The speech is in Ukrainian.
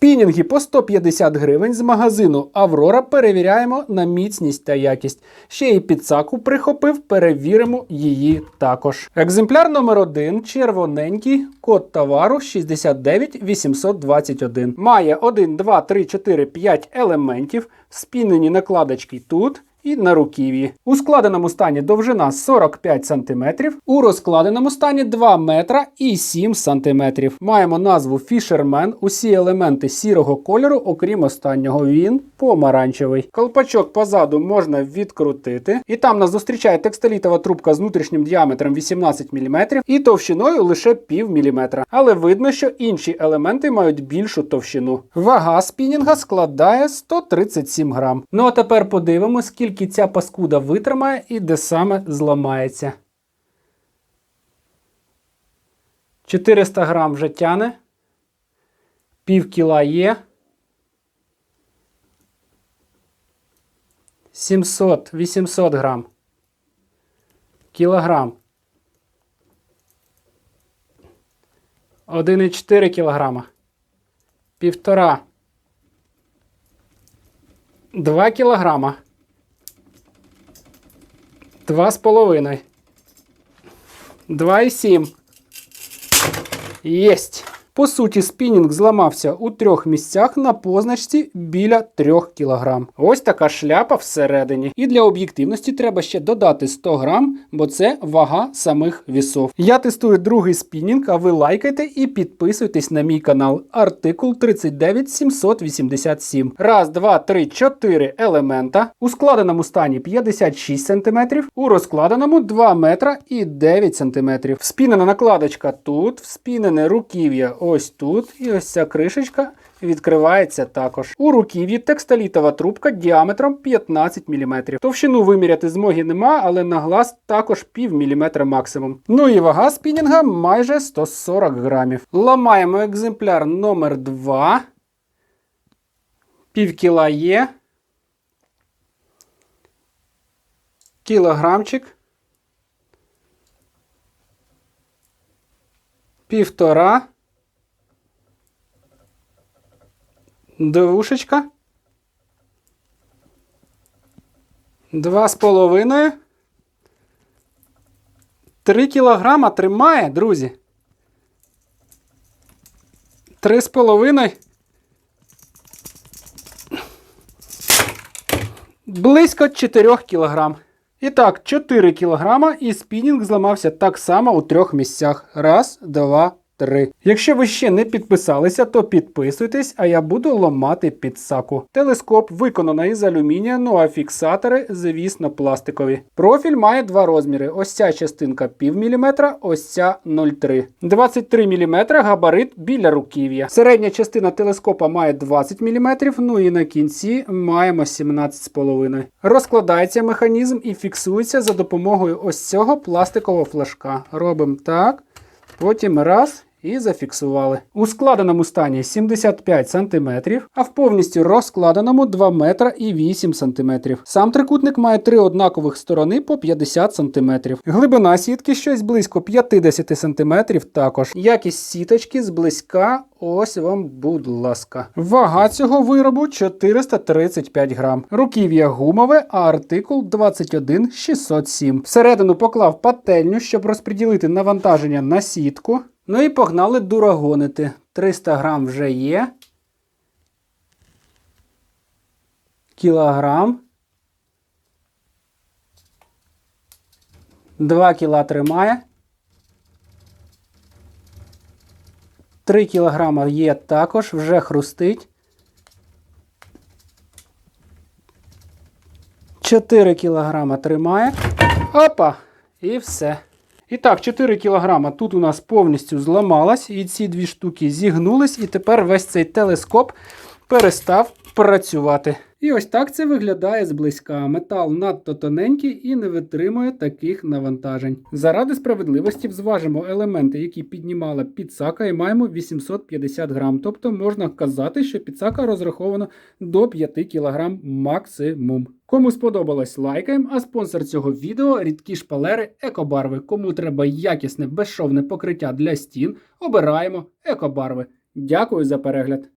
Спінінги по 150 гривень з магазину Аврора перевіряємо на міцність та якість. Ще й підсаку прихопив, перевіримо її також. Екземпляр номер 1 червоненький, код товару 69821. Має 1, 2, 3, 4, 5 елементів, спінені накладочки тут. І на руків'ї. У складеному стані довжина 45 см, у розкладеному стані 2 метра і 7 см. Маємо назву Fisherman, усі елементи сірого кольору, окрім останнього. Він помаранчевий. Колпачок позаду можна відкрутити. І там нас зустрічає текстолітова трубка з внутрішнім діаметром 18 мм і товщиною лише пів міліметра. Але видно, що інші елементи мають більшу товщину. Вага спінінга складає 137 грам. Ну а тепер подивимось, скільки ця паскуда витримає і де саме зламається. 400 грам вже тяне. Пів кіла є. 700-800 грам. Кілограм. 1,4 кілограма. Півтора. 2 кілограма. Два з половиною. Два і сім. Єсть. По суті, спінінг зламався у трьох місцях на позначці біля 3 кг. Ось така шляпа всередині. І для об'єктивності треба ще додати 100 грам, бо це вага самих вісов. Я тестую другий спінінг, а ви лайкайте і підписуйтесь на мій канал. Артикул 39787. Раз, два, три, чотири елемента. У складеному стані 56 см, у розкладеному 2 метра і 9 см. Вспінена накладочка тут, вспінене руків'я ось тут, і ось ця кришечка відкривається також. У руків'ї текстолітова трубка діаметром 15 мм. Товщину виміряти змоги нема, але на глаз також пів міліметра максимум. Ну і вага спінінга майже 140 грамів. Ламаємо екземпляр номер 2. Пів кіла є. Кілограмчик. Півтора. Двушечка. Два з половиною. Три кілограма тримає, друзі. Три з половиною. Близько 4 кілограм. І так, 4 кілограма і спінінг зламався так само у трьох місцях. Раз, два, три. Якщо ви ще не підписалися, то підписуйтесь, а я буду ламати підсаку. Телескоп виконано із алюмінія, ну а фіксатори, звісно, пластикові. Профіль має два розміри. Ось ця частинка пів міліметра, ось ця 0,3. 23 мм габарит біля руків'я. Середня частина телескопа має 20 мм, ну і на кінці маємо 17,5. Розкладається механізм і фіксується за допомогою ось цього пластикового флажка. Робимо так. Потім раз і зафіксували. У складеному стані 75 см, а в повністю розкладеному 2 метра і 8 см. Сам трикутник має три однакових сторони по 50 см. Глибина сітки щось близько 50 см також. Якість сіточки зблизька. Ось вам, будь ласка. Вага цього виробу 435 грам. Руків'я гумове, а артикул 21607. Всередину поклав пательню, щоб розподілити навантаження на сітку. Ну і погнали дурагонити. 300 грам вже є. Кілограм. 2 кіла тримає. 3 кілограма є також, вже хрустить. 4 кілограма тримає. Опа! І все. І так, 4 кг тут у нас повністю зламалась, і ці дві штуки зігнулись, і тепер весь цей телескоп перестав працювати. І ось так це виглядає зблизька. Метал надто тоненький і не витримує таких навантажень. Заради справедливості зважимо елементи, які піднімала підсака, і маємо 850 грам. Тобто можна казати, що підсака розрахована до 5 кг максимум. Кому сподобалось, лайкаємо, а спонсор цього відео рідкі шпалери екобарви. Кому треба якісне безшовне покриття для стін, обираємо екобарви. Дякую за перегляд!